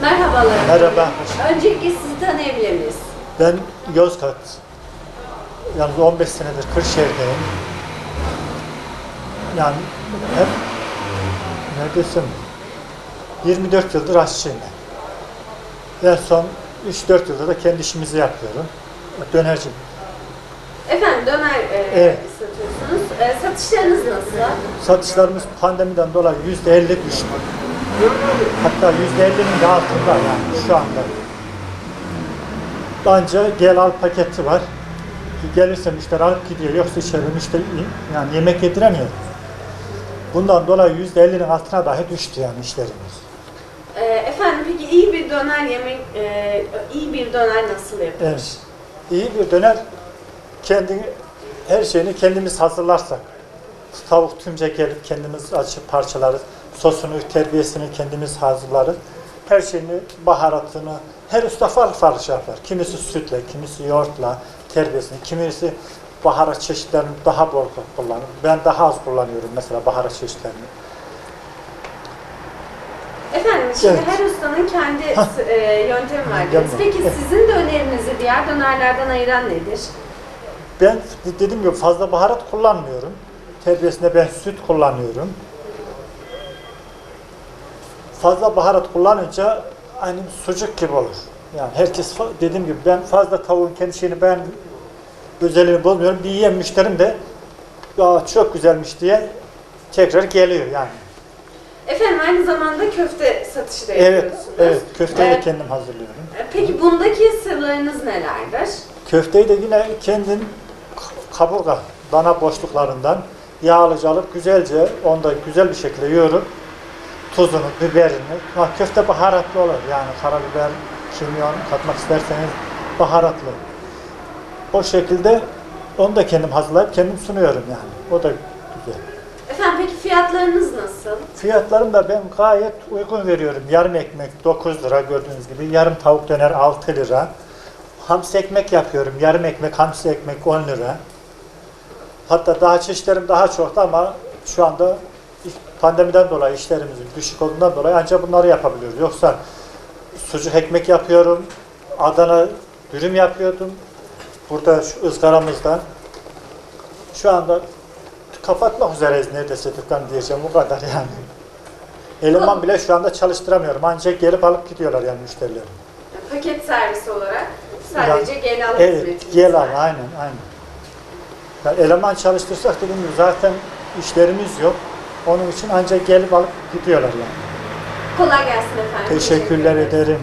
Merhabalar. Merhaba. Öncelikle sizi tanıyabilir miyiz? Ben Yozgat. Yalnız 15 senedir Kırşehir'deyim. Yani hep ne desem 24 yıldır aşçıyım ben. En son 3-4 yıldır da kendi işimizi yapıyorum. Dönerci. Efendim döner e, Evet. satıyorsunuz. E, satışlarınız nasıl? Satışlarımız pandemiden dolayı %50 düştü. Hatta %50'nin de altında yani şu anda. Bence gel al paketi var. Gelirse müşteri alıp gidiyor. Yoksa içeri müşteri yani yemek yediremiyor. Bundan dolayı %50'nin altına dahi düştü yani işlerimiz. E, efendim peki iyi bir döner yemek, e, iyi bir döner nasıl yapılır? Evet. İyi bir döner kendini her şeyini kendimiz hazırlarsak. Tavuk tümce gelip kendimiz açıp parçalarız. Sosunu, terbiyesini kendimiz hazırlarız. Her şeyini, baharatını, her usta farklı farklı şey yapar. Kimisi sütle, kimisi yoğurtla, terbiyesini, kimisi baharat çeşitlerini daha bol kullanır. Ben daha az kullanıyorum mesela baharat çeşitlerini. Efendim şimdi Evet. her ustanın kendi Hah. e, yöntemi var. Peki Evet. sizin dönerinizi diğer dönerlerden ayıran nedir? Ben dediğim gibi fazla baharat kullanmıyorum. Terbiyesinde ben süt kullanıyorum. Fazla baharat kullanınca aynı sucuk gibi olur. Yani herkes dediğim gibi ben fazla tavuğun kendi şeyini ben özelliğini bozmuyorum. Bir yiyen müşterim de Aa, çok güzelmiş diye tekrar geliyor yani. Efendim aynı zamanda köfte satışı da Evet, yapıyorsunuz. evet. Köfteyi de Evet. kendim hazırlıyorum. E, Peki bundaki sırlarınız nelerdir? Köfteyi de yine kendim kaburga, dana boşluklarından yağlıca alıp güzelce onda güzel bir şekilde yoğurup tuzunu, biberini, ha, köfte baharatlı olur yani karabiber, kimyon katmak isterseniz baharatlı. O şekilde onu da kendim hazırlayıp kendim sunuyorum yani. O da güzel. Efendim peki fiyatlarınız nasıl? Fiyatlarım da ben gayet uygun veriyorum. Yarım ekmek 9 lira gördüğünüz gibi. Yarım tavuk döner 6 lira. Hamsi ekmek yapıyorum. Yarım ekmek hamsi ekmek 10 lira. Hatta daha çeşitlerim daha çoktu ama şu anda pandemiden dolayı işlerimizin düşük olduğundan dolayı ancak bunları yapabiliyoruz. Yoksa sucuk ekmek yapıyorum. Adana dürüm yapıyordum. Burada şu ızgaramızda. Şu anda kapatmak üzereyiz neredeyse dükkan diyeceğim o kadar yani. Eleman bile şu anda çalıştıramıyorum. Ancak gelip alıp gidiyorlar yani müşteriler. Paket servis olarak sadece gel al Evet, gel al aynen aynen. Yani eleman çalıştırsak dediğim gibi zaten işlerimiz yok. Onun için ancak gelip alıp gidiyorlar yani. Kolay gelsin efendim. Teşekkürler Teşekkür ederim. ederim.